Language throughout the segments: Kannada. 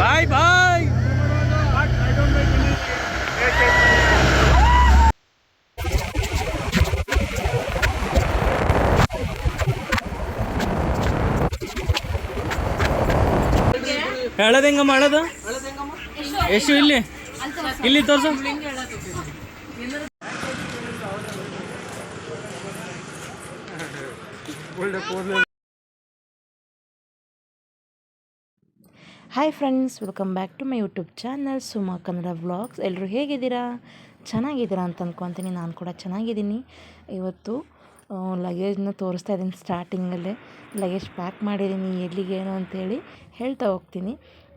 ಬಾಯ್ ಬಾಯ್. ಹೇಳೋದು ಹೆಂಗಮ್ಮ ಹೇಳೋದು? ಎಷ್ಟು ಇಲ್ಲಿ. ಇಲ್ಲಿ ತೋರ್ಸು. Hi friends welcome back to my YouTube channel Suma Kannada vlogs ಎಲ್ಲರೂ ಹೇಗಿದ್ದೀರಾ? ಚೆನ್ನಾಗಿದ್ದೀರಾ ಅಂತ ಅಂದ್ಕೊತೀನಿ ನಾನು ಕೂಡ ಚೆನ್ನಾಗಿದ್ದೀನಿ. ಇವತ್ತು ಲಗೇಜ್ನ ತೋರಿಸ್ತಾ ಇದ್ದೀನಿ ಸ್ಟಾರ್ಟಿಂಗಲ್ಲೇ ಲಗೇಜ್ ಪ್ಯಾಕ್ ಮಾಡಿದ್ದೀನಿ ಎಲ್ಲಿಗೇನು ಅಂತೇಳಿ ಹೇಳ್ತಾ ಹೋಗ್ತೀನಿ.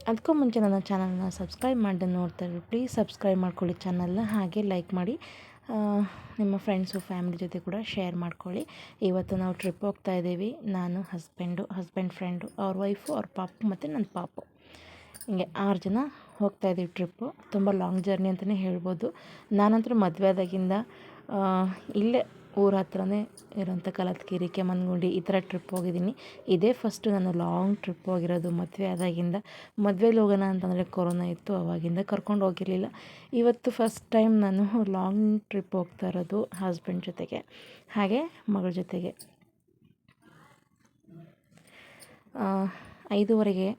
ಅದಕ್ಕೂ ಮುಂಚೆ ನನ್ನ ಚಾನಲ್ನ ಸಬ್ಸ್ಕ್ರೈಬ್ ಮಾಡಿ ನೋಡ್ತಾ ಇರೋ ಪ್ಲೀಸ್ ಸಬ್ಸ್ಕ್ರೈಬ್ ಮಾಡ್ಕೊಳ್ಳಿ ಚಾನಲ್ನ ಹಾಗೆ ಲೈಕ್ ಮಾಡಿ. ನಿಮ್ಮ ಫ್ರೆಂಡ್ಸು ಫ್ಯಾಮಿಲಿ ಜೊತೆ ಕೂಡ ಶೇರ್ ಮಾಡ್ಕೊಳ್ಳಿ. ಇವತ್ತು ನಾವು ಟ್ರಿಪ್ ಹೋಗ್ತಾ ಇದ್ದೀವಿ. ನಾನು ಹಸ್ಬೆಂಡು ಹಸ್ಬೆಂಡ್ ಫ್ರೆಂಡು ಅವ್ರ ವೈಫು ಅವ್ರ ಪಾಪು ಮತ್ತು ನನ್ನ ಪಾಪು. ಹಿಂಗೆ ಆರು ಜನ ಹೋಗ್ತಾ ಇದ್ದೀವಿ ಟ್ರಿಪ್ಪು ತುಂಬ ಲಾಂಗ್ ಜರ್ನಿ ಅಂತಲೇ ಹೇಳ್ಬೋದು. ನಾನಂತೂ ಮದುವೆ ಆದಾಗಿಂದ ಇಲ್ಲೇ ಊರ ಹತ್ರನೇ ಇರೋಂಥ ಕಲತ್ಗಿರಿ ಕೆಮ್ಮನ್ಗುಂಡಿ ಈ ಥರ ಟ್ರಿಪ್ ಹೋಗಿದ್ದೀನಿ. ಇದೇ ಫಸ್ಟು ನಾನು ಲಾಂಗ್ ಟ್ರಿಪ್ ಹೋಗಿರೋದು ಮದುವೆ ಆದಾಗಿಂದ. ಮದುವೆಲಿ ಹೋಗೋಣ ಅಂತಂದರೆ ಕೊರೋನಾ ಇತ್ತು, ಅವಾಗಿಂದ ಕರ್ಕೊಂಡು ಹೋಗಿರಲಿಲ್ಲ. ಇವತ್ತು ಫಸ್ಟ್ ಟೈಮ್ ನಾನು ಲಾಂಗ್ ಟ್ರಿಪ್ ಹೋಗ್ತಾ ಇರೋದು ಹಸ್ಬೆಂಡ್ ಜೊತೆಗೆ, ಹಾಗೆ ಮಗಳ ಜೊತೆಗೆ. ಐದೂವರೆಗೆ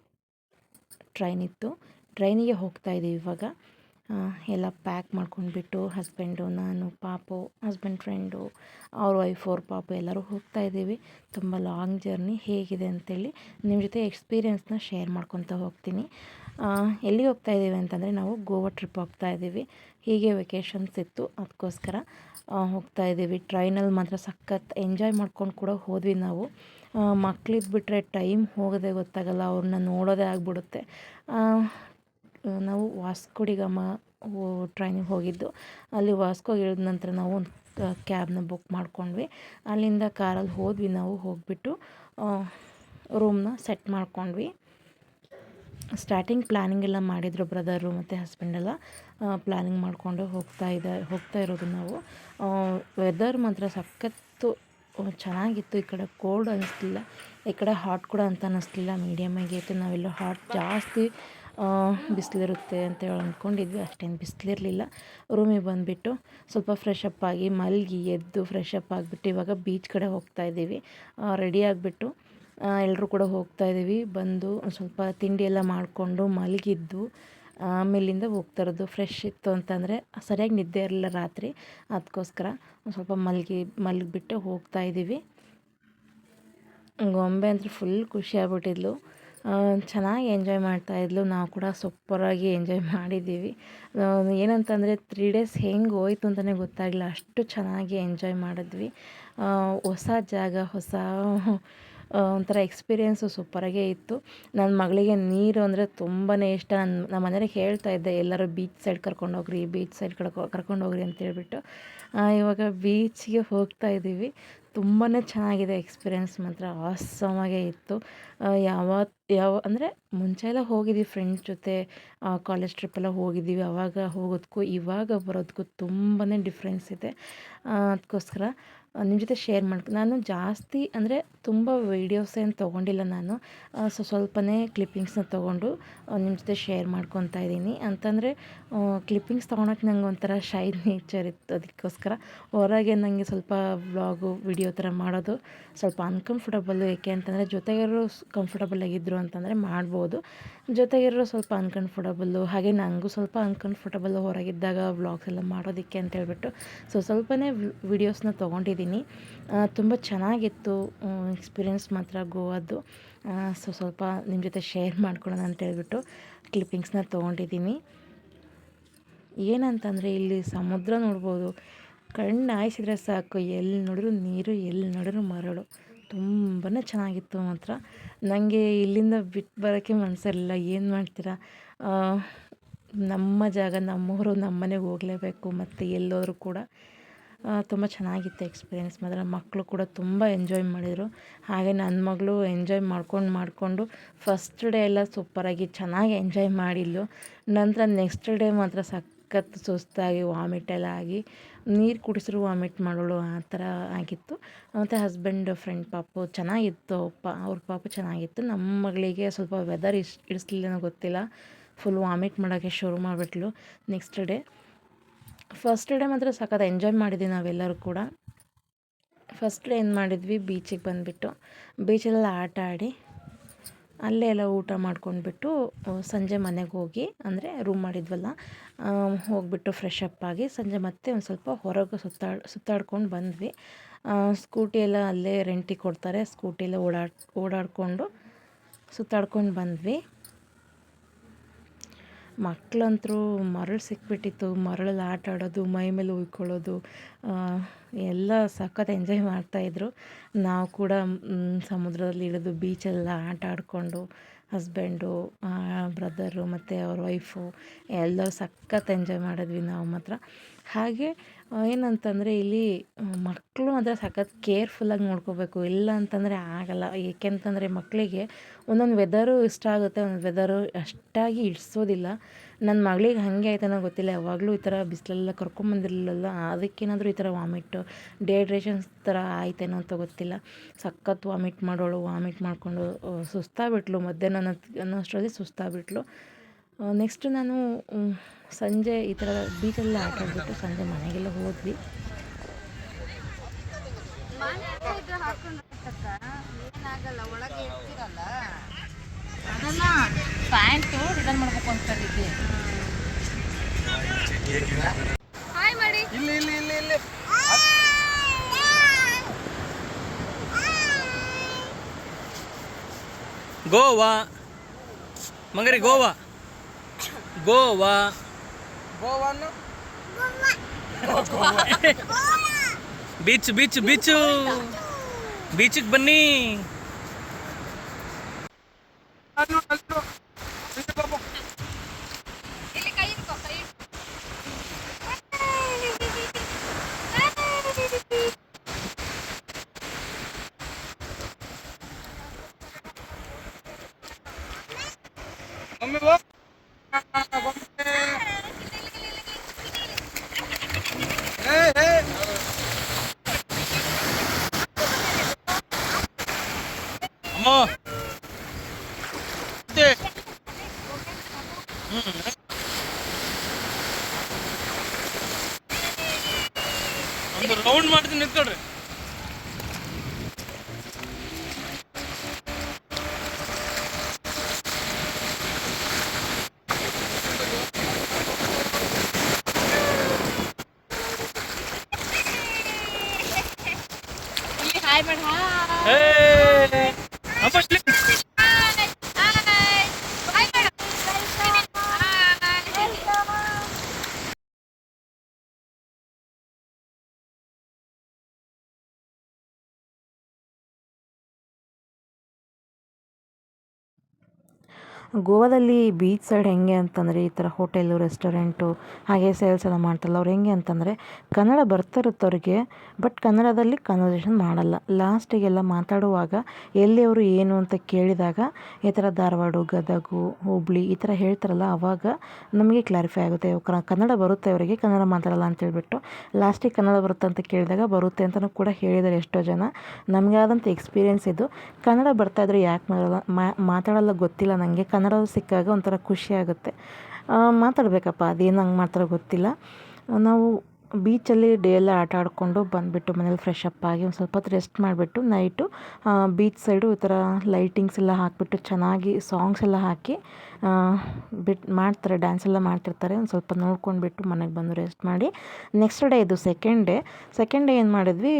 ಟ್ರೈನ್ ಇತ್ತು. ಟ್ರೈನಿಗೆ ಹೋಗ್ತಾ ಇದ್ದೀವಿ ಇವಾಗ. ಎಲ್ಲ ಪ್ಯಾಕ್ ಮಾಡ್ಕೊಂಡ್ಬಿಟ್ಟು ಹಸ್ಬೆಂಡು ನಾನು, ಪಾಪು ಹಸ್ಬೆಂಡ್ ಫ್ರೆಂಡು ಅವ್ರ ವೈಫ್ ಅವ್ರ ಪಾಪು ಎಲ್ಲರೂ ಹೋಗ್ತಾ ಇದ್ದೀವಿ. ತುಂಬ ಲಾಂಗ್ ಜರ್ನಿ ಹೇಗಿದೆ ಅಂತೇಳಿ ನಿಮ್ಮ ಜೊತೆ ಎಕ್ಸ್ಪೀರಿಯೆನ್ಸ್ನ ಶೇರ್ ಮಾಡ್ಕೊತ ಹೋಗ್ತೀನಿ. ಎಲ್ಲಿ ಹೋಗ್ತಾ ಇದ್ದೀವಿ ಅಂತಂದರೆ ನಾವು ಗೋವಾ ಟ್ರಿಪ್ ಹೋಗ್ತಾ ಇದ್ದೀವಿ. ಹೀಗೆ ವೆಕೇಷನ್ಸ್ ಇತ್ತು. ಅದಕ್ಕೋಸ್ಕರ ಹೋಗ್ತಾ ಇದ್ದೀವಿ. ಟ್ರೈನಲ್ಲಿ ಮಾತ್ರ ಸಖತ್ ಎಂಜಾಯ್ ಮಾಡ್ಕೊಂಡು ಕೂಡ ಹೋದ್ವಿ ನಾವು. ಮಕ್ಳಿದ್ದು ಬಿಟ್ಟರೆ ಟೈಮ್ ಹೋಗೋದೇ ಗೊತ್ತಾಗಲ್ಲ ಅವ್ರನ್ನ ನೋಡೋದೇ ಆಗಿಬಿಡುತ್ತೆ. ನಾವು ವಾಸ್ಕೋಡಿಗಮ್ಮ ಟ್ರೈನಿಗೆ ಹೋಗಿದ್ದು. ಅಲ್ಲಿ ವಾಸ್ಕೋಗೆ ಇಳಿದ ನಂತರ ನಾವು ಒಂದು ಕ್ಯಾಬ್ನ ಬುಕ್ ಮಾಡಿಕೊಂಡ್ವಿ. ಅಲ್ಲಿಂದ ಕಾರಲ್ಲಿ ಹೋದ್ವಿ ನಾವು, ಹೋಗಿಬಿಟ್ಟು ರೂಮ್ನ ಸೆಟ್ ಮಾಡ್ಕೊಂಡ್ವಿ. ಸ್ಟಾರ್ಟಿಂಗ್ ಪ್ಲ್ಯಾನಿಂಗ್ ಎಲ್ಲ ಮಾಡಿದರು ಬ್ರದರು ಮತ್ತು ಹಸ್ಬೆಂಡೆಲ್ಲ ಪ್ಲ್ಯಾನಿಂಗ್ ಮಾಡಿಕೊಂಡು ಹೋಗ್ತಾ ಇದೆ, ಹೋಗ್ತಾ ಇರೋದು ನಾವು. ವೆದರ್ ಮಾತ್ರ ಸಖತ್ತು ಚೆನ್ನಾಗಿತ್ತು. ಈ ಕಡೆ ಕೋಲ್ಡ್ ಅನ್ನಿಸ್ಲಿಲ್ಲ, ಈ ಕಡೆ ಹಾಟ್ ಕೂಡ ಅಂತ ಅನ್ನಿಸ್ಲಿಲ್ಲ. ಮೀಡಿಯಮ್ ಆಗಿತ್ತು ನಾವೆಲ್ಲೋ ಹಾಟ್ ಜಾಸ್ತಿ ಬಿಸಿಲಿರುತ್ತೆ ಅಂತ ಹೇಳಿ ಅಂದ್ಕೊಂಡಿದ್ವಿ. ಅಷ್ಟೇನು ಬಿಸಿಲಿರಲಿಲ್ಲ. ರೂಮಿಗೆ ಬಂದುಬಿಟ್ಟು ಸ್ವಲ್ಪ ಫ್ರೆಶ್ ಅಪ್ ಆಗಿ ಮಲಗಿ ಎದ್ದು ಫ್ರೆಶ್ ಅಪ್ ಆಗಿಬಿಟ್ಟು ಇವಾಗ ಬೀಚ್ ಕಡೆ ಹೋಗ್ತಾ ಇದ್ದೀವಿ. ರೆಡಿ ಆಗಿಬಿಟ್ಟು ಎಲ್ಲರೂ ಕೂಡ ಹೋಗ್ತಾ ಇದ್ದೀವಿ. ಬಂದು ಸ್ವಲ್ಪ ತಿಂಡಿ ಎಲ್ಲ ಮಾಡಿಕೊಂಡು ಮಲಗಿದ್ದು ಆಮೇಲಿಂದ ಹೋಗ್ತಾ ಇರೋದು. ಫ್ರೆಶ್ ಇತ್ತು ಅಂತಂದರೆ ಸರಿಯಾಗಿ ನಿದ್ದೆ ಇರಲಿಲ್ಲ ರಾತ್ರಿ. ಅದಕ್ಕೋಸ್ಕರ ಸ್ವಲ್ಪ ಮಲಗಿ ಮಲಗಿಬಿಟ್ಟು ಹೋಗ್ತಾ ಇದ್ದೀವಿ. ಗೊಂಬೆ ಅಂದರೆ ಫುಲ್ ಖುಷಿ ಆಗ್ಬಿಟ್ಟಿದ್ಲು. ಆ, ಚೆನ್ನಾಗಿ ಎಂಜಾಯ್ ಮಾಡ್ತಾಯಿದ್ಲು ನಾವು ಕೂಡ ಸೂಪರಾಗಿ ಎಂಜಾಯ್ ಮಾಡಿದ್ದೀವಿ. ಏನಂತಂದರೆ ತ್ರೀ ಡೇಸ್ ಹೆಂಗೆ ಹೋಯ್ತು ಅಂತಲೇ ಗೊತ್ತಾಗಲಿಲ್ಲ. ಅಷ್ಟು ಚೆನ್ನಾಗಿ ಎಂಜಾಯ್ ಮಾಡಿದ್ವಿ. ಹೊಸ ಜಾಗ ಹೊಸ ಒಂಥರ ಎಕ್ಸ್ಪೀರಿಯೆನ್ಸು ಸೂಪರಾಗೇ ಇತ್ತು. ನನ್ನ ಮಗಳಿಗೆ ನೀರು ಅಂದರೆ ತುಂಬಾ ಇಷ್ಟ. ನನ್ನ ನಮ್ಮ ಮನೆಯವ್ರಿಗೆ ಹೇಳ್ತಾ ಇದ್ದೆ ಎಲ್ಲರೂ ಬೀಚ್ ಸೈಡ್ ಕರ್ಕೊಂಡೋಗ್ರಿ ಬೀಚ್ ಸೈಡ್ ಕರ್ಕೊ ಕರ್ಕೊಂಡೋಗ್ರಿ ಅಂತೇಳ್ಬಿಟ್ಟು ಆ, ಇವಾಗ ಬೀಚ್ಗೆ ಹೋಗ್ತಾ ಇದ್ದೀವಿ. ತುಂಬಾ ಚೆನ್ನಾಗಿದೆ ಎಕ್ಸ್ಪೀರಿಯೆನ್ಸ್ ಮಾತ್ರ. ಆಸಮಾಗೇ ಇತ್ತು. ಯಾವ ಯಾವ, ಅಂದರೆ ಮುಂಚೆ ಎಲ್ಲ ಹೋಗಿದ್ದೀವಿ ಫ್ರೆಂಡ್ಸ್ ಜೊತೆ. ಕಾಲೇಜ್ ಟ್ರಿಪ್ಪೆಲ್ಲ ಹೋಗಿದ್ದೀವಿ. ಆವಾಗ ಹೋಗೋದಕ್ಕೂ ಇವಾಗ ಬರೋದಕ್ಕೂ ತುಂಬಾ ಡಿಫ್ರೆನ್ಸ್ ಇದೆ. ಅದಕ್ಕೋಸ್ಕರ ನಿಮ್ಮ ಜೊತೆ ಶೇರ್ ಮಾಡ್ಕೊ, ನಾನು ಜಾಸ್ತಿ ಅಂದರೆ ತುಂಬ ವೀಡಿಯೋಸ್ ಏನು ತೊಗೊಂಡಿಲ್ಲ ನಾನು. ಸೊ ಸ್ವಲ್ಪನೇ ಕ್ಲಿಪ್ಪಿಂಗ್ಸ್ನ ತೊಗೊಂಡು ನಿಮ್ಮ ಜೊತೆ ಶೇರ್ ಮಾಡ್ಕೊತಾ ಇದ್ದೀನಿ. ಅಂತಂದರೆ ಕ್ಲಿಪ್ಪಿಂಗ್ಸ್ ತೊಗೊಳಕ್ಕೆ ನಂಗೆ ಒಂಥರ ಶೈ ನೇಚರ್ ಇತ್ತು ಅದಕ್ಕೋಸ್ಕರ. ಹೊರಗೆ ನನಗೆ ಸ್ವಲ್ಪ ವ್ಲಾಗು ವಿಡಿಯೋ ಥರ ಮಾಡೋದು ಸ್ವಲ್ಪ ಅನ್ಕಂಫರ್ಟಬಲ್ಲು ಏಕೆ ಅಂತಂದರೆ ಜೊತೆಗಿರೋ ಕಂಫರ್ಟಬಲ್ ಆಗಿದ್ದರು ಅಂತಂದರೆ ಮಾಡ್ಬೋದು. ಜೊತೆಗಿರೋ ಸ್ವಲ್ಪ ಅನ್ಕಂಫರ್ಟಬಲ್ಲು ಹಾಗೆ ನನಗೂ ಸ್ವಲ್ಪ ಅನ್ಕಂಫರ್ಟಬಲ್ಲು ಹೊರಗಿದ್ದಾಗ ವ್ಲಾಗ್ಸ್ ಎಲ್ಲ ಮಾಡೋದಕ್ಕೆ ಅಂತ ಹೇಳ್ಬಿಟ್ಟು, ಸೊ ಸ್ವಲ್ಪನೇ ವಿಡಿಯೋಸ್ನ ತೊಗೊಂಡಿದ್ದೀನಿ. ತುಂಬ ಚೆನ್ನಾಗಿತ್ತು ಎಕ್ಸ್ಪೀರಿಯೆನ್ಸ್ ಮಾತ್ರ ಗೋವಾದ್ದು. ಸೊ ಸ್ವಲ್ಪ ನಿಮ್ಮ ಜೊತೆ ಶೇರ್ ಮಾಡ್ಕೊಳ್ಳೋಣ ಅಂತ ಹೇಳ್ಬಿಟ್ಟು ಕ್ಲಿಪ್ಪಿಂಗ್ಸ್ನ ತೊಗೊಂಡಿದ್ದೀನಿ. ಏನಂತಂದರೆ ಇಲ್ಲಿ ಸಮುದ್ರ ನೋಡ್ಬೋದು. ಕಣ್ಣು ಹಾಯಿಸಿದ್ರೆ ಸಾಕು ಎಲ್ಲಿ ನೋಡಿದ್ರು ನೀರು ಎಲ್ಲಿ ನೋಡಿದ್ರು ಮರಳು. ತುಂಬಾ ಚೆನ್ನಾಗಿತ್ತು ಮಾತ್ರ. ನನಗೆ ಇಲ್ಲಿಂದ ಬಿಟ್ಟು ಬರೋಕ್ಕೆ ಮನಸ್ಸಿರಲಿಲ್ಲ ಏನು ಮಾಡ್ತೀರಾ? ನಮ್ಮ ಜಾಗ, ನಮ್ಮೂರು, ನಮ್ಮನೆಗೆ ಹೋಗಲೇಬೇಕು ಮತ್ತು ಎಲ್ಲೋದ್ರೂ ಕೂಡ. ತುಂಬ ಚೆನ್ನಾಗಿತ್ತು ಎಕ್ಸ್ಪೀರಿಯೆನ್ಸ್ ಮಾತ್ರ ಮಕ್ಕಳು ಕೂಡ ತುಂಬ ಎಂಜಾಯ್ ಮಾಡಿದರು. ಹಾಗೆ ನನ್ನ ಮಗಳು ಎಂಜಾಯ್ ಮಾಡ್ಕೊಂಡು ಮಾಡಿಕೊಂಡು ಫಸ್ಟ್ ಡೇ ಎಲ್ಲ ಸೂಪರಾಗಿ ಚೆನ್ನಾಗಿ ಎಂಜಾಯ್ ಮಾಡಿದ್ಲು. ನಂತರ ನೆಕ್ಸ್ಟ್ ಡೇ ಮಾತ್ರ ಸಖತ್ ಸುಸ್ತಾಗಿ ವಾಮಿಟ್ ಎಲ್ಲ ಆಗಿ ನೀರು ಕುಡಿಸಿದ್ರು ವಾಮಿಟ್ ಮಾಡೋಳು ಆ ಥರ ಆಗಿತ್ತು. ಮತ್ತು ಹಸ್ಬೆಂಡ್ ಫ್ರೆಂಡ್ ಪಾಪು ಚೆನ್ನಾಗಿತ್ತು. ಅಪ್ಪ ಅವ್ರ ಪಾಪು ಚೆನ್ನಾಗಿತ್ತು. ನಮ್ಮ ಮಗಳಿಗೆ ಸ್ವಲ್ಪ ವೆದರ್ ಇಸ್, ಇಡಿಸ್ಲಿಲ್ಲ ಗೊತ್ತಿಲ್ಲ. ಫುಲ್ ವಾಮಿಟ್ ಮಾಡೋಕ್ಕೆ ಶುರು ಮಾಡಿಬಿಟ್ಲು. ನೆಕ್ಸ್ಟ್ ಡೇ ಫಸ್ಟ್ ಡೇ ಮಾತ್ರ ಸಖತ್ ಎಂಜಾಯ್ ಮಾಡಿದ್ವಿ ನಾವೆಲ್ಲರೂ ಕೂಡ. ಫಸ್ಟ್ ಡೇ ಏನು ಮಾಡಿದ್ವಿ ಬೀಚಿಗೆ ಬಂದುಬಿಟ್ಟು ಬೀಚಲ್ಲೆಲ್ಲ ಆಟ ಆಡಿ, ಅಲ್ಲೇ ಎಲ್ಲ ಊಟ ಮಾಡ್ಕೊಂಡ್ಬಿಟ್ಟು ಸಂಜೆ ಮನೆಗೆ ಹೋಗಿ, ಅಂದರೆ ರೂಮ್ ಮಾಡಿದ್ವಲ್ಲ ಹೋಗಿಬಿಟ್ಟು ಫ್ರೆಶ್ ಅಪ್ ಆಗಿ, ಸಂಜೆ ಮತ್ತೆ ಒಂದು ಸ್ವಲ್ಪ ಹೊರಗೆ ಸುತ್ತಾಡ್, ಸುತ್ತಾಡ್ಕೊಂಡು ಬಂದ್ವಿ. ಸ್ಕೂಟಿ ಎಲ್ಲ ಅಲ್ಲೇ ರೆಂಟಿಗೆ ಕೊಡ್ತಾರೆ ಸ್ಕೂಟಿ ಎಲ್ಲ ಓಡಾಡ್, ಓಡಾಡಿಕೊಂಡು ಸುತ್ತಾಡ್ಕೊಂಡು ಬಂದ್ವಿ. ಮಕ್ಕಳಂತರೂ ಮರಳು ಸಿಕ್ಬಿಟ್ಟಿತ್ತು, ಮರಳಲ್ಲಿ ಆಟ ಆಡೋದು, ಮೈ ಮೇಲೆ ಉಯ್ಕೊಳ್ಳೋದು ಎಲ್ಲ ಸಖತ್ ಎಂಜಾಯ್ ಮಾಡ್ತಾಯಿದ್ರು ನಾವು ಕೂಡ ಸಮುದ್ರದಲ್ಲಿ ಇಳಿದು ಬೀಚಲ್ಲೆಲ್ಲ ಆಟ ಆಡಿಕೊಂಡು ಹಸ್ಬೆಂಡು ಬ್ರದರು ಮತ್ತು ಅವ್ರ ವೈಫು ಎಲ್ಲರೂ ಸಖತ್ತು ಎಂಜಾಯ್ ಮಾಡಿದ್ವಿ ನಾವು ಮಾತ್ರ. ಹಾಗೆ ಏನಂತಂದರೆ ಇಲ್ಲಿ ಮಕ್ಕಳು ಮಾತ್ರ ಸಖತ್ ಕೇರ್ಫುಲ್ಲಾಗಿ ನೋಡ್ಕೋಬೇಕು. ಇಲ್ಲ ಅಂತಂದರೆ ಆಗಲ್ಲ. ಏಕೆಂತಂದರೆ ಮಕ್ಕಳಿಗೆ ಒಂದೊಂದು ವೆದರು ಇಷ್ಟ ಆಗುತ್ತೆ, ಒಂದೊಂದು ವೆದರು ಅಷ್ಟಾಗಿ ಇಡ್ಸೋದಿಲ್ಲ ನನ್ನ ಮಗಳಿಗೆ ಹಾಗೆ ಆಯ್ತನೋ ಗೊತ್ತಿಲ್ಲ, ಯಾವಾಗಲೂ ಈ ಥರ ಬಿಸಿಲೆಲ್ಲ ಕರ್ಕೊಂಬಂದಿರಲಿಲ್ಲ ಅದಕ್ಕೇನಾದರೂ ಈ ಥರ ವಾಮಿಟ್ ಡಿಹೈಡ್ರೇಷನ್ಸ್ ಥರ ಆಯ್ತೇನೋ ಅಂತ ಗೊತ್ತಿಲ್ಲ. ಸಖತ್ ವಾಮಿಟ್ ಮಾಡೋಳು ವಾಮಿಟ್ ಮಾಡಿಕೊಂಡು ಸುಸ್ತಾಗ್ಬಿಟ್ಲು, ಮಧ್ಯಾಹ್ನ ಅನ್ನೋ ಅನ್ನೋಷ್ಟರಲ್ಲಿ ಸುಸ್ತಾಗ್ಬಿಟ್ಲು. ನೆಕ್ಸ್ಟ್ ನಾನು ಸಂಜೆ ಈ ಥರ ಬೀಚೆಲ್ಲ ಆಟ ಆಡ್ಬಿಟ್ಟು ಸಂಜೆ ಮನೆಗೆಲ್ಲ ಹೋದ್ವಿ. ಏನಾಗಲ್ಲ ಒಳಗೆ ಇರ್ತೀರಲ್ಲ. ಅದನ್ನ ಪ್ಯಾಂಟು ರಿಟರ್ನ್ ಮಾಡ್ಬೇಕು ಅಂತ ಇದ್ದೆ ಇಲ್ಲಿ ಇಲ್ಲಿ ಇಲ್ಲಿ ಇಲ್ಲಿ. Goa. ಮಂಗರಿ Goa. Goa. Goa beach beach beach. ಬೀಚಿಗೆ ಬನ್ನಿ. ಅಲ್ಲೂ ಅಲ್ಲೂ ಒಂದು ರೌಂಡ್ ಮಾಡ್ತೀನಿ ನಿಂತ್ಕೊಳ್ರಿ ಗೋವಾದಲ್ಲಿ ಬೀಚ್ ಸೈಡ್ ಹೆಂಗೆ ಅಂತಂದರೆ ಈ ಥರ ಹೋಟೆಲು ರೆಸ್ಟೋರೆಂಟು ಹಾಗೆ ಸೇಲ್ಸ್ ಎಲ್ಲ ಮಾಡ್ತಾರಲ್ಲ, ಅವ್ರು ಹೆಂಗೆ ಅಂತಂದರೆ ಕನ್ನಡ ಬರ್ತಾ ಇರುತ್ತೆ ಅವ್ರಿಗೆ ಬಟ್ ಕನ್ನಡದಲ್ಲಿ ಕನ್ವರ್ಸೇಷನ್ ಮಾಡಲ್ಲ. ಲಾಸ್ಟಿಗೆಲ್ಲ ಮಾತಾಡುವಾಗ ಎಲ್ಲಿ ಅವರು ಏನು ಅಂತ ಕೇಳಿದಾಗ ಈ ಥರ ಧಾರವಾಡ, ಗದಗು, ಹುಬ್ಳಿ ಈ ಥರ ಹೇಳ್ತಾರಲ್ಲ ಆವಾಗ ನಮಗೆ ಕ್ಲಾರಿಫೈ ಆಗುತ್ತೆ ಕನ್ನಡ ಬರುತ್ತೆ ಅವರಿಗೆ, ಕನ್ನಡ ಮಾತಾಡಲ್ಲ ಅಂತ ಹೇಳ್ಬಿಟ್ಟು ಲಾಸ್ಟಿಗೆ ಕನ್ನಡ ಬರುತ್ತೆ ಅಂತ ಕೇಳಿದಾಗ ಬರುತ್ತೆ ಅಂತಲೂ ಕೂಡ ಹೇಳಿದರೆ ಎಷ್ಟೋ ಜನ. ನಮಗೆ ಆದಂಥ ಎಕ್ಸ್ಪೀರಿಯೆನ್ಸ್ ಇದು. ಕನ್ನಡ ಬರ್ತಾಯಿದ್ರೆ ಯಾಕೆ ಮಾಡಲ್ಲ ಮಾ- ಮಾತಾಡಲ್ಲ ಗೊತ್ತಿಲ್ಲ ನನಗೆ ಕನ್ನಡ ಸಿಕ್ಕಾಗ ಒಂಥರ ಖುಷಿ ಆಗುತ್ತೆ. ಮಾತಾಡಬೇಕಪ್ಪ, ಅದೇನು ಹಂಗೆ ಮಾಡ್ತಾರೆ ಗೊತ್ತಿಲ್ಲ. ನಾವು ಬೀಚಲ್ಲಿ ಡೇ ಎಲ್ಲ ಆಟ ಆಡಿಕೊಂಡು ಬಂದುಬಿಟ್ಟು ಮನೇಲಿ ಫ್ರೆಶ್ ಅಪ್ ಆಗಿ ಒಂದು ಸ್ವಲ್ಪ ಹೊತ್ತು ರೆಸ್ಟ್ ಮಾಡಿಬಿಟ್ಟು ನೈಟು ಬೀಚ್ ಸೈಡು ಈ ಥರ ಲೈಟಿಂಗ್ಸ್ ಎಲ್ಲ ಹಾಕಿಬಿಟ್ಟು ಚೆನ್ನಾಗಿ ಸಾಂಗ್ಸ್ ಎಲ್ಲ ಹಾಕಿ ಬಿಟ್ಟು ಮಾಡ್ತಾರೆ ಡ್ಯಾನ್ಸ್ ಎಲ್ಲ ಮಾಡ್ತಿರ್ತಾರೆ. ಒಂದು ಸ್ವಲ್ಪ ನೋಡ್ಕೊಂಡ್ಬಿಟ್ಟು ಮನೆಗೆ ಬಂದು ರೆಸ್ಟ್ ಮಾಡಿ. ನೆಕ್ಸ್ಟ್ ಡೇ ಇದು ಸೆಕೆಂಡ್ ಡೇ ಸೆಕೆಂಡ್ ಡೇ ಏನು ಮಾಡಿದ್ವಿ,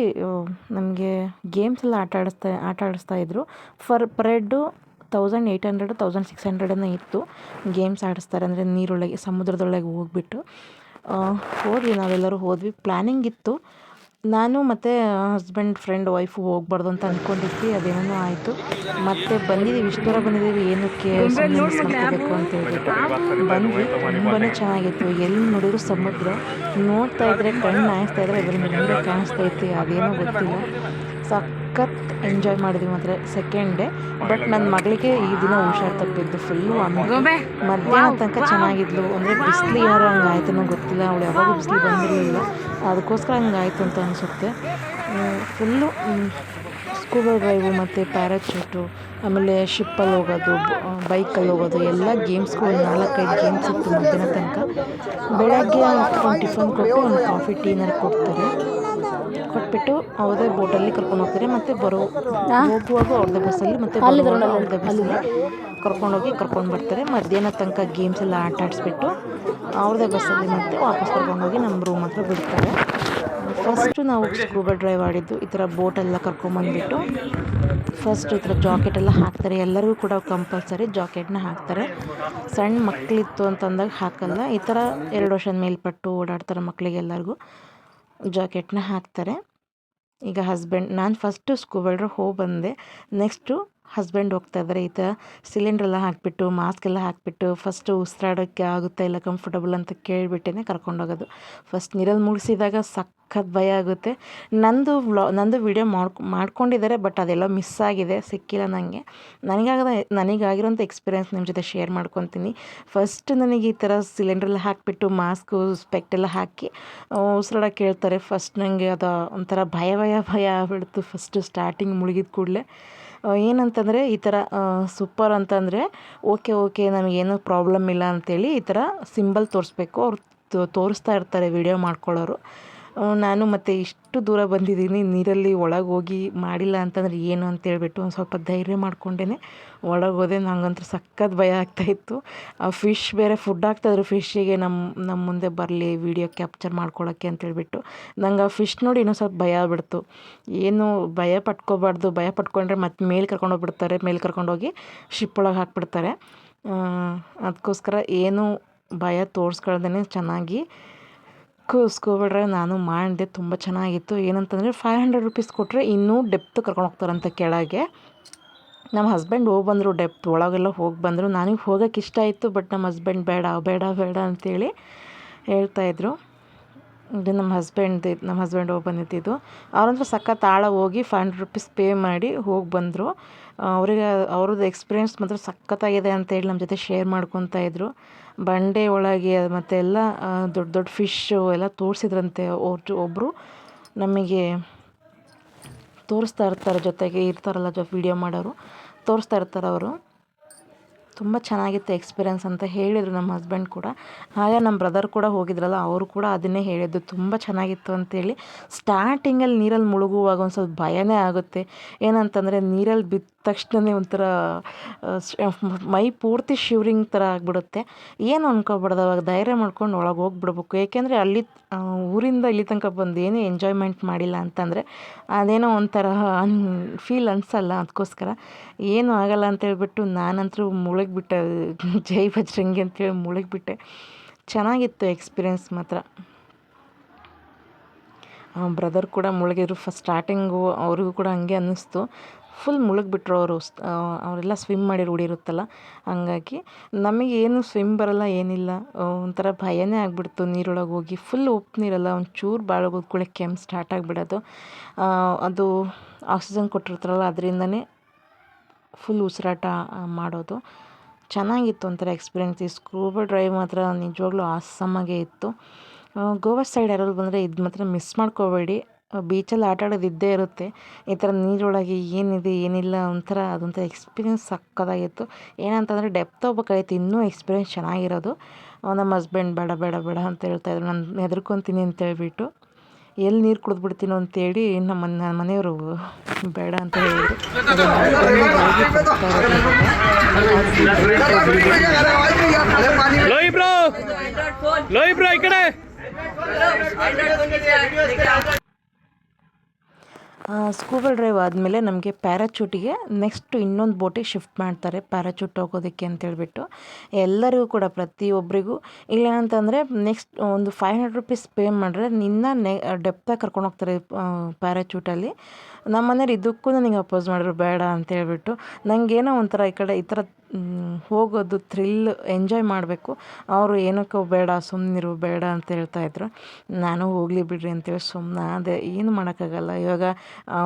ನಮಗೆ ಗೇಮ್ಸ್ ಎಲ್ಲ ಆಟ ಆಡಿಸ್ತಾ ಆಟ ಆಡಿಸ್ತಾ ಇದ್ರು. ಫರ್ ಪರೇಡು thousand eight hundred thousand six ಹಂಡ್ರೆಡನ್ನು ಇತ್ತು. ಗೇಮ್ಸ್ ಆಡಿಸ್ತಾರೆ ಅಂದರೆ ನೀರೊಳಗೆ ಸಮುದ್ರದೊಳಗೆ ಹೋಗ್ಬಿಟ್ಟು. ಹೋದ್ವಿ ನಾವೆಲ್ಲರೂ ಹೋದ್ವಿ. ಪ್ಲ್ಯಾನಿಂಗ್ ಇತ್ತು. ನಾನು ಮತ್ತು ಹಸ್ಬೆಂಡ್ ಫ್ರೆಂಡ್ ವೈಫು ಹೋಗ್ಬಾರ್ದು ಅಂತ ಅಂದ್ಕೊಂಡಿದ್ವಿ ಅದೇನೋ ಆಯಿತು. ಮತ್ತೆ ಬಂದಿದ್ದೀವಿ ಇಷ್ಟು ದೂರ ಬಂದಿದ್ದೀವಿ ಏನಕ್ಕೆ ಮಾಡ್ಕೋಬೇಕು ಅಂತ ಹೇಳ್ಬಿಟ್ಟು ಬಂದ್ವಿ. ತುಂಬಾ ಚೆನ್ನಾಗಿತ್ತು. ಎಲ್ಲಿ ನೋಡಿದ್ರು ಸಮುದ್ರ. ನೋಡ್ತಾ ಇದ್ರೆ ಕಣ್ಣು ನಾಯಿಸ್ತಾ ಇದ್ರೆ ಅದ್ರ ಮೇಲೆ ಕಾಣಿಸ್ತಾ ಇತ್ತು ಅದೇನೋ ಗೊತ್ತಿಲ್ಲ. ಸಖತ್ ಎಂಜಾಯ್ ಮಾಡಿದ್ವಿ ಮಾತ್ರ ಸೆಕೆಂಡ್ ಡೇ ಬಟ್ ನನ್ನ ಮಗಳಿಗೆ ಈ ದಿನ ಹುಷಾರು ತಪ್ಪಿದ್ದು ಫುಲ್ಲು ಮಧ್ಯಾಹ್ನ ತನಕ ಚೆನ್ನಾಗಿದ್ಲು. ಅಂದರೆ ಬಿಸಿಲು ಏನಾರು ಹಂಗೆ ಆಯ್ತನೋ ಗೊತ್ತಿಲ್ಲ. ಅವಳು ಯಾವಾಗ ಬಿಸಿಲು ಬಂದಿರಲಿಲ್ಲ. ಅದಕ್ಕೋಸ್ಕರ ಹಂಗಾಯ್ತು ಅಂತ ಅನಿಸುತ್ತೆ. ಫುಲ್ಲು ಸ್ಕೂಬಾ ಡ್ರೈವು ಮತ್ತು ಪ್ಯಾರಾಚೂಟು ಆಮೇಲೆ ಶಿಪ್ಪಲ್ಲಿ ಹೋಗೋದು ಬೈಕಲ್ಲಿ ಹೋಗೋದು ಎಲ್ಲ ಗೇಮ್ಸ್ಗಳು ನಾಲ್ಕೈದು ಗೇಮ್ಸ್ ಇತ್ತು ಮಧ್ಯಾಹ್ನ ತನಕ. ಬೆಳಗ್ಗೆ ಒಂದು ಟಿಫನ್ ಕೊಟ್ಟು ಒಂದು ಕಾಫಿ ಟೀನಲ್ಲಿ ಕೊಡ್ತಾರೆ. ಕೊಟ್ಬಿಟ್ಟು ಅವ್ರದ್ದೇ ಬೋಟಲ್ಲಿ ಕರ್ಕೊಂಡು ಹೋಗ್ತಾರೆ. ಮತ್ತು ಬರೋ ಹೋಗುವಾಗ ಅವ್ರದೇ ಬಸ್ಸಲ್ಲಿ ಮತ್ತೆ ಅವ್ರದೇ ಬಸ್ಸಲ್ಲಿ ಕರ್ಕೊಂಡೋಗಿ ಕರ್ಕೊಂಡು ಬರ್ತಾರೆ. ಮಧ್ಯಾಹ್ನ ತನಕ ಗೇಮ್ಸ್ ಎಲ್ಲ ಆಟ ಆಡಿಸ್ಬಿಟ್ಟು ಅವ್ರದ್ದೇ ಬಸ್ಸಲ್ಲಿ ಮತ್ತೆ ವಾಪಸ್ ಕರ್ಕೊಂಡೋಗಿ ನಮ್ಮ ರೂಮ್ ಹತ್ರ ಬಿಡ್ತಾರೆ. ಫಸ್ಟು ನಾವು ಸ್ಕೂಬಾ ಡ್ರೈವ್ ಆಡಿದ್ದು ಈ ಥರ ಬೋಟೆಲ್ಲ ಕರ್ಕೊಂಬಂದ್ಬಿಟ್ಟು ಫಸ್ಟ್ ಈ ಥರ ಜಾಕೆಟ್ ಎಲ್ಲ ಹಾಕ್ತಾರೆ. ಎಲ್ಲರಿಗೂ ಕೂಡ ಕಂಪಲ್ಸರಿ ಜಾಕೆಟ್ನ ಹಾಕ್ತಾರೆ. ಸಣ್ಣ ಮಕ್ಕಳಿತ್ತು ಅಂತಂದಾಗ ಹಾಕಲ್ಲ. ಈ ಥರ ಎರಡು ವರ್ಷದ ಮೇಲ್ಪಟ್ಟು ಓಡಾಡ್ತಾರೆ ಮಕ್ಕಳಿಗೆ ಜಾಕೆಟ್ನ ಹಾಕ್ತಾರೆ. ಈಗ ಹಸ್ಬೆಂಡ್ ನಾನು ಫಸ್ಟು ಸ್ಕೂಬಾ ಡ್ರೈವ್ ಹೋಗಿ ಬಂದೆ. ನೆಕ್ಸ್ಟು ಹಸ್ಬೆಂಡ್ ಹೋಗ್ತಾ ಇದ್ದಾರೆ ಈ ಥರ ಸಿಲಿಂಡ್ರೆಲ್ಲ ಹಾಕಿಬಿಟ್ಟು ಮಾಸ್ಕ್ ಎಲ್ಲ ಹಾಕಿಬಿಟ್ಟು ಫಸ್ಟು ಉಸಿರಾಡೋಕ್ಕೆ ಆಗುತ್ತಾ ಇಲ್ಲ ಕಂಫರ್ಟಬಲ್ ಅಂತ ಕೇಳಿಬಿಟ್ಟೇ ಕರ್ಕೊಂಡೋಗೋದು ಫಸ್ಟ್ ನೀರಲ್ಲಿ ಮುಗಿಸಿದಾಗ ಸಖತ್ ಭಯ ಆಗುತ್ತೆ. ನಂದು ವ್ಲಾ ನಂದು ವಿಡಿಯೋ ಮಾಡ್ಕೊ, ಮಾಡ್ಕೊಂಡಿದ್ದಾರೆ ಬಟ್ ಅದೆಲ್ಲ ಮಿಸ್ ಆಗಿದೆ, ಸಿಕ್ಕಿಲ್ಲ ನನಗೆ ನನಗಾಗದ, ನನಗಾಗಿರೋಂಥ ಎಕ್ಸ್ಪೀರಿಯೆನ್ಸ್ ನಿಮ್ಮ ಜೊತೆ ಶೇರ್ ಮಾಡ್ಕೊತೀನಿ. ಫಸ್ಟ್ ನನಗೆ ಈ ಥರ ಸಿಲಿಂಡ್ರೆಲ್ಲ ಹಾಕಿಬಿಟ್ಟು ಮಾಸ್ಕು ಸ್ಪೆಕ್ಟೆಲ್ಲ ಹಾಕಿ ಉಸಿರಾಡೋಕೆ ಹೇಳ್ತಾರೆ. ಫಸ್ಟ್ ನನಗೆ ಅದು ಒಂಥರ ಭಯ ಭಯ ಭಯ ಆಗ್ಬಿಡ್ತು. ಫಸ್ಟು ಸ್ಟಾರ್ಟಿಂಗ್ ಮುಳುಗಿದ ಕೂಡಲೇ. ಏನಂತಂದರೆ ಈ ಥರ ಸೂಪರ್ ಅಂತಂದರೆ ಓಕೆ ಓಕೆ ನಮಗೇನು ಪ್ರಾಬ್ಲಮ್ ಇಲ್ಲ ಅಂತೇಳಿ ಈ ಥರ ಸಿಂಬಲ್ ತೋರಿಸ್ಬೇಕು. ಅವ್ರು ತೋರಿಸ್ತಾ ಇರ್ತಾರೆ ವಿಡಿಯೋ ಮಾಡ್ಕೊಳ್ಳೋರು. ನಾನು ಮತ್ತು ಇಷ್ಟು ದೂರ ಬಂದಿದ್ದೀನಿ, ನೀರಲ್ಲಿ ಒಳಗೆ ಹೋಗಿ ಮಾಡಿಲ್ಲ ಅಂತಂದ್ರೆ ಏನು ಅಂತೇಳ್ಬಿಟ್ಟು ಒಂದು ಸ್ವಲ್ಪ ಧೈರ್ಯ ಮಾಡ್ಕೊಂಡೇ ಒಳಗೆ ಹೋದೆ. ನಂಗಂತೂ ಸಖತ್ ಭಯ ಆಗ್ತಾಯಿತ್ತು ಆ ಫಿಶ್ ಬೇರೆ ಫುಡ್ ಹಾಕ್ತಾಯಿದ್ರು ಫಿಶ್ಶಿಗೆ ನಮ್ಮ ನಮ್ಮ ಮುಂದೆ ಬರಲಿ ವೀಡಿಯೋ ಕ್ಯಾಪ್ಚರ್ ಮಾಡ್ಕೊಳ್ಳೋಕ್ಕೆ ಅಂತೇಳ್ಬಿಟ್ಟು ನಂಗೆ ಆ ಫಿಶ್ ನೋಡಿ ಇನ್ನೂ ಸ್ವಲ್ಪ ಭಯ ಆಗ್ಬಿಡ್ತು. ಏನು ಭಯ ಪಟ್ಕೋಬಾರ್ದು, ಭಯ ಪಟ್ಕೊಂಡ್ರೆ ಮತ್ತೆ ಮೇಲೆ ಕರ್ಕೊಂಡೋಗ್ಬಿಡ್ತಾರೆ ಮೇಲೆ ಕರ್ಕೊಂಡೋಗಿ ಶಿಪ್ ಒಳಗೆ ಹಾಕ್ಬಿಡ್ತಾರೆ. ಅದಕ್ಕೋಸ್ಕರ ಏನು ಭಯ ತೋರಿಸ್ಕೊಳ್ದೇ ಚೆನ್ನಾಗಿ ಕು ಸ್ಕೂಬಾ ಡ್ರೈವ್ ನಾನು ಮಾಡಿದೆ, ತುಂಬ ಚೆನ್ನಾಗಿತ್ತು. ಏನಂತಂದರೆ ಫೈವ್ ಹಂಡ್ರೆಡ್ ರುಪೀಸ್ ಕೊಟ್ಟರೆ ಇನ್ನೂ ಡೆಪ್ತ್ ಕರ್ಕೊಂಡು ಹೋಗ್ತಾರಂತೆ ಕೆಳಗೆ. ನಮ್ಮ ಹಸ್ಬೆಂಡ್ ಹೋಗಿ ಬಂದರು ಡೆಪ್ತ್ ಒಳಗೆಲ್ಲ ಹೋಗಿ ಬಂದರು. ನನಗೆ ಹೋಗೋಕೆ ಇಷ್ಟ ಆಯಿತು ಬಟ್ ನಮ್ಮ ಹಸ್ಬೆಂಡ್ ಬೇಡ ಬೇಡ ಬೇಡ ಅಂತೇಳಿ ಹೇಳ್ತಾಯಿದ್ರು ಇದು ನಮ್ಮ ಹಸ್ಬೆಂಡ್ ನಮ್ಮ ಹಸ್ಬೆಂಡ್ ಹೋಗಿ ಬಂದಿದ್ದಿದ್ದು ಅವ್ರಂದ್ರೆ ಸಖತ್ ಆಳ ಹೋಗಿ ಫೈವ್ ಹಂಡ್ರೆಡ್ ರುಪೀಸ್ ಪೇ ಮಾಡಿ ಹೋಗಿ ಬಂದರು. ಅವರಿಗೆ, ಅವ್ರದ್ದು ಎಕ್ಸ್ಪೀರಿಯೆನ್ಸ್ ಮಾತ್ರ ಸಖತ್ತಾಗಿದೆ ಅಂತೇಳಿ ನಮ್ಮ ಜೊತೆ ಶೇರ್ ಮಾಡ್ಕೊತಾ ಇದ್ರು. ಬಂಡೆ ಒಳಗೆ ಮತ್ತೆ ಎಲ್ಲ ದೊಡ್ಡ ದೊಡ್ಡ ಫಿಶ್ಶು ಎಲ್ಲ ತೋರಿಸಿದ್ರಂತೆ ಒಬ್ಬರು ನಮಗೆ ತೋರಿಸ್ತಾ ಇರ್ತಾರೆ ಜೊತೆಗೆ, ಇರ್ತಾರಲ್ಲ ಜೊ ವೀಡಿಯೋ ಮಾಡೋರು. ತೋರಿಸ್ತಾ ಇರ್ತಾರೆ ಅವರು ತುಂಬ ಚೆನ್ನಾಗಿತ್ತು ಎಕ್ಸ್ಪೀರಿಯನ್ಸ್ ಅಂತ ಹೇಳಿದರು ನಮ್ಮ ಹಸ್ಬೆಂಡ್ ಕೂಡ. ಹಾಗೆ ನಮ್ಮ ಬ್ರದರ್ ಕೂಡ ಹೋಗಿದ್ರಲ್ಲ, ಅವರು ಕೂಡ ಅದನ್ನೇ ಹೇಳಿದ್ದು. ತುಂಬ ಚೆನ್ನಾಗಿತ್ತು ಅಂತೇಳಿ. ಸ್ಟಾರ್ಟಿಂಗಲ್ಲಿ ನೀರಲ್ಲಿ ಮುಳುಗುವಾಗ ಒಂದು ಸ್ವಲ್ಪ ಭಯನೇ ಆಗುತ್ತೆ. ಏನಂತಂದರೆ ನೀರಲ್ಲಿ ಬಿದ್ದ ತಕ್ಷಣವೇ ಒಂಥರ ಮೈ ಪೂರ್ತಿ ಶಿವರಿಂಗ್ ಥರ ಆಗಿಬಿಡುತ್ತೆ. ಏನು ಅನ್ಕೋಬಾರ್ದು ಅವಾಗ ಧೈರ್ಯ ಮಾಡ್ಕೊಂಡು ಒಳಗೆ ಹೋಗ್ಬಿಡ್ಬೇಕು. ಏಕೆಂದರೆ ಅಲ್ಲಿ ಊರಿಂದ ಇಲ್ಲಿ ತನಕ ಬಂದು ಏನೇ ಎಂಜಾಯ್ಮೆಂಟ್ ಮಾಡಿಲ್ಲ ಅಂತಂದರೆ ಅದೇನೋ ಒಂಥರ ಅನ್, ಫೀಲ್ ಅನಿಸಲ್ಲ. ಅದಕ್ಕೋಸ್ಕರ ಏನೂ ಆಗಲ್ಲ ಅಂತೇಳ್ಬಿಟ್ಟು ನಾನಂತರೂ ಮುಳುಗಿಬಿಟ್ಟೆ ಜೈ ಬಜರಂಗಿ ಅಂತೇಳಿ ಮುಳುಗಿಬಿಟ್ಟೆ. ಚೆನ್ನಾಗಿತ್ತು ಎಕ್ಸ್ಪೀರಿಯೆನ್ಸ್ ಮಾತ್ರ. ಬ್ರದರ್ ಕೂಡ ಮುಳುಗಿದ್ರು ಫಸ್ಟ್ ಸ್ಟಾರ್ಟಿಂಗು, ಅವ್ರಿಗೂ ಕೂಡ ಹಂಗೆ ಅನ್ನಿಸ್ತು. ಫುಲ್ ಮುಳುಗಿಬಿಟ್ರು ಅವರು ಅವರೆಲ್ಲ ಸ್ವಿಮ್ ಮಾಡಿ ರೂಢಿರುತ್ತಲ್ಲ ಹಂಗಾಗಿ ನಮಗೆ ಏನು ಸ್ವಿಮ್ ಬರಲ್ಲ, ಏನಿಲ್ಲ. ಒಂಥರ ಭಯನೇ ಆಗಿಬಿಡ್ತು ನೀರೊಳಗೆ ಹೋಗಿ. ಫುಲ್ ಉಪ್ಪು ನೀರಲ್ಲ, ಒಂಚೂರು ಭಾಳ ಕೂಡ ಕೆಮ್ಮು ಸ್ಟಾರ್ಟ್ ಆಗಿಬಿಡೋದು. ಅದು ಆಕ್ಸಿಜನ್ ಕೊಟ್ಟಿರ್ತಾರಲ್ಲ, ಅದರಿಂದನೇ ಫುಲ್ ಉಸಿರಾಟ ಮಾಡೋದು. ಚೆನ್ನಾಗಿತ್ತು ಒಂಥರ ಎಕ್ಸ್ಪೀರಿಯನ್ಸ್. ಈ ಸ್ಕೂಬಾ ಡ್ರೈವ್ ಮಾತ್ರ ನಿಜವಾಗ್ಲೂ ಆಸಮಾಗೇ ಇತ್ತು. ಗೋವಾ ಸೈಡ್ ಯಾರಾದ್ರು ಬಂದರೆ ಇದು ಮಾತ್ರ ಮಿಸ್ ಮಾಡ್ಕೋಬೇಡಿ. ಬೀಚಲ್ಲಿ ಆಟ ಆಡೋದು ಇದ್ದೇ ಇರುತ್ತೆ. ಈ ಥರ ನೀರೊಳಗೆ ಏನಿದೆ, ಏನಿಲ್ಲ ಒಂಥರ ಅದೊಂಥರ ಎಕ್ಸ್ಪೀರಿಯೆನ್ಸ್ ಸಕ್ಕತ್ತಾಗಿತ್ತು ಏನಂತಂದರೆ ಡೆಪ್ತ್ ಹೋಗ್ಬೇಕಾಗಿತ್ತು, ಇನ್ನೂ ಎಕ್ಸ್ಪೀರಿಯೆನ್ಸ್ ಚೆನ್ನಾಗಿರೋದು. ನಮ್ಮ ಹಸ್ಬೆಂಡ್ ಬೇಡ ಬೇಡ ಬೇಡ ಅಂತ ಹೇಳ್ತಾ ಹೇಳ್ತಾಯಿದ್ರು ನಾನು ಹೆದರ್ಕೊತೀನಿ ಅಂತ ಹೇಳ್ಬಿಟ್ಟು, ಎಲ್ಲಿ ನೀರು ಕುಡಿದ್ಬಿಡ್ತೀನೋ ಅಂತೇಳಿ ನಮ್ಮ ನನ್ನ ಮನೆಯವರು ಬೇಡ ಅಂತ ಹೇಳಿದ್ರು. ಲೋಯ್ ಬ್ರೋ ಬ್ರೋ ಈ ಕಡೆ. ಸ್ಕೂಬಲ್ ಡ್ರೈವ್ ಆದಮೇಲೆ ನಮಗೆ ಪ್ಯಾರಾಚೂಟಿಗೆ ನೆಕ್ಸ್ಟ್ ಇನ್ನೊಂದು ಬೋಟಿಗೆ ಶಿಫ್ಟ್ ಮಾಡ್ತಾರೆ ಪ್ಯಾರಾಚೂಟ್ ಹೋಗೋದಕ್ಕೆ ಅಂತೇಳ್ಬಿಟ್ಟು ಎಲ್ಲರಿಗೂ ಕೂಡ ಪ್ರತಿಯೊಬ್ಬರಿಗೂ ಇಲ್ಲೇನಂತಂದರೆ, ನೆಕ್ಸ್ಟ್ ಒಂದು ಫೈವ್ ಹಂಡ್ರೆಡ್ ರುಪೀಸ್ ಪೇ ಮಾಡಿದ್ರೆ ನಿನ್ನ ನೆ ಡೆಪ್ತಾಗಿ ಕರ್ಕೊಂಡು ಹೋಗ್ತಾರೆ ಪ್ಯಾರಾಚೂಟಲ್ಲಿ. ನಮ್ಮ ಮನೇಲಿ ಇದಕ್ಕೂ ನನಗೆ ಅಪೋಸ್ ಮಾಡಿದ್ರು ಬೇಡ ಅಂತ ಅಂತೇಳ್ಬಿಟ್ಟು ನನಗೇನೋ ಒಂಥರ ಈ ಕಡೆ ಈ ಥರ ಹೋಗೋದು ಥ್ರಿಲ್ ಎಂಜಾಯ್ ಮಾಡಬೇಕು. ಅವರು ಏನಕ್ಕೂ ಬೇಡ ಸುಮ್ಮನಿರು ಬೇಡ ಅಂತ ಹೇಳ್ತಾಯಿದ್ರು ನಾನು ಹೋಗಲಿ ಬಿಡ್ರಿ ಅಂತೇಳಿ ಸುಮ್ಮನೆ ಅದೇ ಏನು ಮಾಡೋಕ್ಕಾಗಲ್ಲ. ಇವಾಗ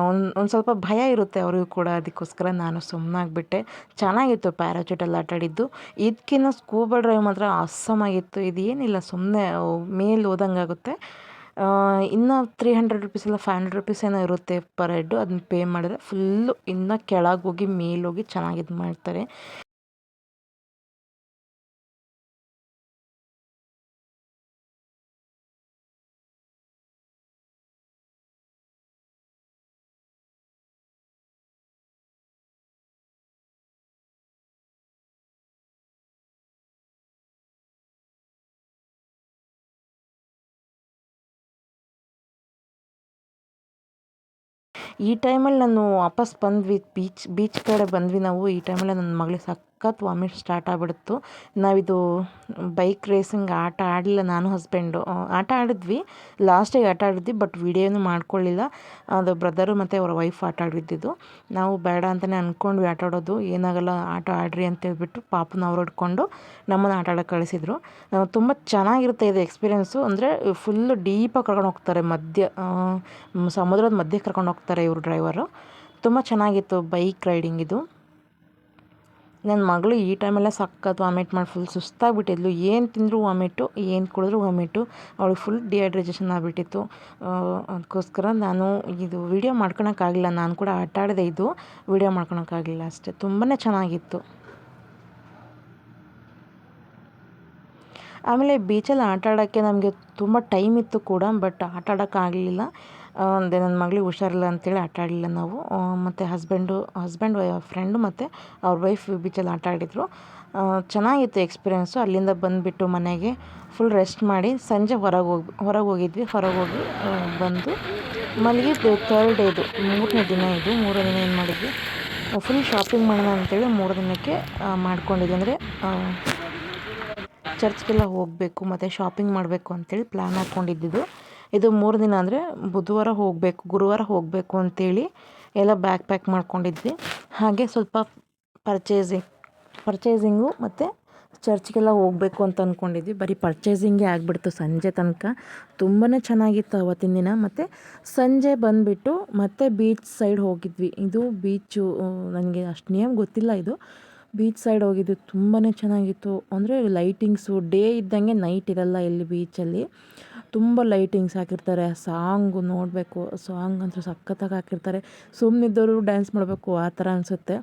ಒಂದು ಒಂದು ಸ್ವಲ್ಪ ಭಯ ಇರುತ್ತೆ ಅವ್ರಿಗೂ ಕೂಡ. ಅದಕ್ಕೋಸ್ಕರ ನಾನು ಸುಮ್ಮನಾಗ್ಬಿಟ್ಟೆ ಚೆನ್ನಾಗಿತ್ತು ಪ್ಯಾರಾಚೂಟಲ್ಲಿ ಆಟ ಆಡಿದ್ದು ಇದಕ್ಕಿಂತ ಸ್ಕೂಬಲ್ ಡ್ರೈವ್ ಮಾತ್ರ ಅಸ್ಸಮಾಗಿತ್ತು. ಇದು ಏನಿಲ್ಲ ಸುಮ್ಮನೆ ಮೇಲೆ ಹೋದಂಗಾಗುತ್ತೆ. ಇನ್ನು ತ್ರೀ ಹಂಡ್ರೆಡ್ ರುಪೀಸ್ ಇಲ್ಲ ಫೈವ್ ಹಂಡ್ರೆಡ್ ರುಪೀಸ್ ಏನೋ ಇರುತ್ತೆ ಪರ್ ಹೆಡ್ಡು ಅದನ್ನ ಪೇ ಮಾಡಿದ್ರೆ ಫುಲ್ಲು ಇನ್ನು ಕೆಳಗೆ ಹೋಗಿ ಮೇಲೋಗಿ ಚೆನ್ನಾಗಿ ಇದು ಮಾಡ್ತಾರೆ. ಈ ಟೈಮಲ್ಲಿ ನಾನು ವಾಪಸ್ ಬಂದ್ವಿ ಬೀಚ್ ಬೀಚ್ ಕಡೆ ಬಂದ್ವಿ ನಾವು. ಈ ಟೈಮಲ್ಲಿ ನನ್ನ ಮಗಳಿಗೆ ಸಖತ್ ವಾಮಿಟ್ ಸ್ಟಾರ್ಟ್ ಆಗಿಬಿಡ್ತು. ನಾವಿದು ಬೈಕ್ ರೇಸಿಂಗ್ ಆಟ ಆಡಲಿಲ್ಲ ನಾನು ಹಸ್ಬೆಂಡು. ಆಟ ಆಡಿದ್ವಿ. ಲಾಸ್ಟಿಗೆ ಆಟ ಆಡಿದ್ವಿ ಬಟ್ ವಿಡಿಯೋನು ಮಾಡ್ಕೊಳ್ಳಿಲ್ಲ. ಅದು ಬ್ರದರು ಮತ್ತು ಅವರ ವೈಫ್ ಆಟ ಆಡಿದ್ದಿದ್ದು ನಾವು ಬೇಡ ಅಂತಲೇ ಅಂದ್ಕೊಂಡ್ವಿ ಆಟ ಆಡೋದು. ಏನಾಗಲ್ಲ, ಆಟ ಆಡ್ರಿ ಅಂತ ಹೇಳ್ಬಿಟ್ಟು ಪಾಪನ ಅವ್ರು ಹಿಡ್ಕೊಂಡು ನಮ್ಮನ್ನು ಆಟ ಆಡೋಕ್ಕೆ ಕಳಿಸಿದ್ರು. ತುಂಬ ಚೆನ್ನಾಗಿರುತ್ತೆ ಇದು ಎಕ್ಸ್ಪೀರಿಯೆನ್ಸು. ಅಂದರೆ ಫುಲ್ಲು ಡೀಪಾಗಿ ಕರ್ಕೊಂಡು ಹೋಗ್ತಾರೆ ಮಧ್ಯ ಸಮುದ್ರದ ಮಧ್ಯಕ್ಕೆ ಕರ್ಕೊಂಡು ಹೋಗ್ತಾರೆ ಇವರು ಡ್ರೈವರು. ತುಂಬ ಚೆನ್ನಾಗಿತ್ತು ಬೈಕ್ ರೈಡಿಂಗ್ ಇದು. ನನ್ನ ಮಗಳು ಈ ಟೈಮೆಲ್ಲ ಸಖತ್ ವಾಮಿಟ್ ಮಾಡಿ ಫುಲ್ ಸುಸ್ತಾಗಿಬಿಟ್ಟಿದ್ಲು. ಏನು ತಿಂದರೂ ವಾಮಿಟು ಏನು ಕುಡಿದ್ರೂ ವಾಮಿಟು ಅವಳು ಫುಲ್ ಡಿಹೈಡ್ರೇಷನ್ ಆಗಿಬಿಟ್ಟಿತ್ತು. ಅದಕ್ಕೋಸ್ಕರ ನಾನು ಇದು ವಿಡಿಯೋ ಮಾಡ್ಕೊಳಕ್ಕಾಗಲಿಲ್ಲ. ನಾನು ಕೂಡ ಆಟ ಆಡದೆ ಇದು ವಿಡಿಯೋ ಮಾಡ್ಕೊಳಕ್ಕಾಗಲಿಲ್ಲ ಅಷ್ಟೇ. ತುಂಬಾ ಚೆನ್ನಾಗಿತ್ತು. ಆಮೇಲೆ ಬೀಚಲ್ಲಿ ಆಟ ಆಡೋಕ್ಕೆ ನಮಗೆ ತುಂಬ ಟೈಮ್ ಇತ್ತು ಕೂಡ ಬಟ್ ಆಟ ಆಡೋಕ್ಕಾಗಲಿಲ್ಲ. ಅಂದರೆ ನನ್ನ ಮಗಳಿಗೆ ಹುಷಾರಿಲ್ಲ ಅಂತೇಳಿ ಆಟ ಆಡಲಿಲ್ಲ ನಾವು. ಮತ್ತು ಹಸ್ಬೆಂಡು ಹಸ್ಬೆಂಡ್ ಫ್ರೆಂಡು ಮತ್ತು ಅವ್ರ ವೈಫ್ ಬೀಚಲ್ಲಿ ಆಟ ಆಡಿದರು. ಚೆನ್ನಾಗಿತ್ತು ಎಕ್ಸ್ಪೀರಿಯನ್ಸು ಅಲ್ಲಿಂದ ಬಂದುಬಿಟ್ಟು ಮನೆಗೆ ಫುಲ್ ರೆಸ್ಟ್ ಮಾಡಿ ಸಂಜೆ ಹೊರಗೆ ಹೋಗಿ, ಹೊರಗೆ ಹೋಗಿದ್ವಿ. ಹೊರಗೆ ಹೋಗಿ ಬಂದು ಮಲ್ಲಿಗೆ ಥರ್ಡ್ ಡೇದು ಮೂರನೇ ದಿನ ಇದು. ಮೂರನೇ ದಿನ ಏನು ಮಾಡಿದ್ವಿ? ಫುಲ್ ಶಾಪಿಂಗ್ ಮಾಡೋಣ ಅಂತೇಳಿ ಮೂರು ದಿನಕ್ಕೆ ಮಾಡ್ಕೊಂಡಿದ್ವಿ. ಅಂದರೆ ಚರ್ಚ್ಗೆಲ್ಲ ಹೋಗಬೇಕು, ಮತ್ತು ಶಾಪಿಂಗ್ ಮಾಡಬೇಕು ಅಂತೇಳಿ ಪ್ಲ್ಯಾನ್ ಹಾಕ್ಕೊಂಡಿದ್ದಿದ್ದು ಇದು ಮೂರು ದಿನ ಅಂದರೆ ಬುಧವಾರ ಹೋಗಬೇಕು, ಗುರುವಾರ ಹೋಗಬೇಕು ಅಂತೇಳಿ ಎಲ್ಲ ಬ್ಯಾಗ್ ಪ್ಯಾಕ್ ಮಾಡ್ಕೊಂಡಿದ್ವಿ. ಹಾಗೆ ಸ್ವಲ್ಪ ಪರ್ಚೇಸಿಂಗ್ ಪರ್ಚೇಸಿಂಗು ಮತ್ತು ಚರ್ಚ್ಗೆಲ್ಲ ಹೋಗಬೇಕು ಅಂತ ಅಂದ್ಕೊಂಡಿದ್ವಿ ಬರೀ ಪರ್ಚೇಸಿಂಗೇ ಆಗಿಬಿಡ್ತು ಸಂಜೆ ತನಕ. ತುಂಬಾ ಚೆನ್ನಾಗಿತ್ತು ಅವತ್ತಿನ ದಿನ. ಮತ್ತು ಸಂಜೆ ಬಂದುಬಿಟ್ಟು ಮತ್ತೆ ಬೀಚ್ ಸೈಡ್ ಹೋಗಿದ್ವಿ. ಇದು ಬೀಚು ನನಗೆ ಅಷ್ಟು ನೇಮ್ ಗೊತ್ತಿಲ್ಲ ಇದು. ಬೀಚ್ ಸೈಡ್ ಹೋಗಿದ್ದು ತುಂಬಾ ಚೆನ್ನಾಗಿತ್ತು. ಅಂದರೆ ಲೈಟಿಂಗ್ಸು ಡೇ ಇದ್ದಂಗೆ ನೈಟ್ ಇರಲ್ಲ ಇಲ್ಲಿ ಬೀಚಲ್ಲಿ ತುಂಬ ಲೈಟಿಂಗ್ಸ್ ಹಾಕಿರ್ತಾರೆ ಸಾಂಗು ನೋಡಬೇಕು ಸಾಂಗ್ ಅಂತೂ ಸಖತ್ತಾಗಿ ಹಾಕಿರ್ತಾರೆ. ಸುಮ್ಮನಿದ್ದವರು ಡ್ಯಾನ್ಸ್ ಮಾಡಬೇಕು, ಆ ಥರ ಅನಿಸುತ್ತೆ.